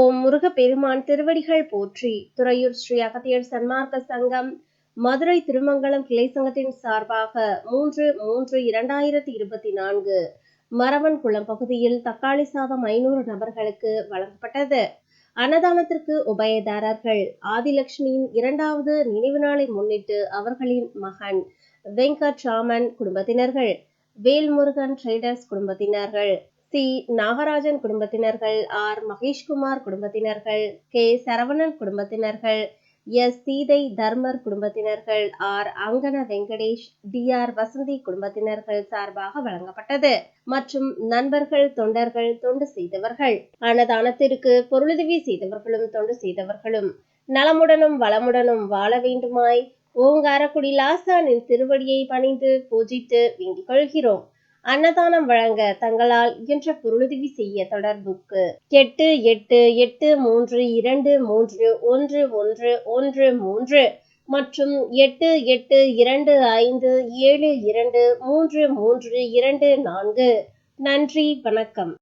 ஓம் முருகப்பெருமான் திருவடிகள் போற்றி. துறையூர் ஸ்ரீ அகத்தியர் சன்மார்க்க சங்கம் மதுரை திருமங்கலம் கிளை சங்கத்தின் சார்பாக மூன்று மூன்று இரண்டாயிரத்தி இருபத்தி நான்கு மரவன் குளம் பகுதியில் தக்காளி சாதம் ஐநூறு நபர்களுக்கு வழங்கப்பட்டது. அன்னதானத்திற்கு உபயதாரர்கள் ஆதிலட்சுமியின் இரண்டாவது நினைவு நாளை முன்னிட்டு அவர்களின் மகன் வெங்கட் ராமன் குடும்பத்தினர்கள் வேல்முருகன் ட்ரேடர்ஸ் குடும்பத்தினர்கள் சி நாகராஜன் குடும்பத்தினர்கள் ஆர் மகேஷ்குமார் குடும்பத்தினர்கள் கே சரவணன் குடும்பத்தினர்கள் எஸ் சீதை தர்மர் குடும்பத்தினர்கள் ஆர் அங்கன வெங்கடேஷ் டி ஆர் வசந்தி குடும்பத்தினர்கள் சார்பாக வழங்கப்பட்டது. மற்றும் நண்பர்கள் தொண்டர்கள் தொண்டு செய்தவர்கள். அன்னதானத்திற்கு பொருளுதவி செய்தவர்களும் தொண்டு செய்தவர்களும். நலமுடனும் வளமுடனும் வாழ வேண்டுமாய் ஓங்காரக்குடி லாசானின் திருவடியை பணிந்து பூஜித்து வேண்டிக் கொள்கிறோம். அன்னதானம் வழங்க தங்களால் இயன்ற பொருளுதவி செய்ய தொடர்புக்கு எட்டு எட்டு எட்டு மூன்று இரண்டு மூன்று ஒன்று ஒன்று ஒன்று மூன்று மற்றும் எட்டு எட்டு இரண்டு ஐந்து ஏழு இரண்டு மூன்று மூன்று இரண்டு நான்கு. நன்றி வணக்கம்.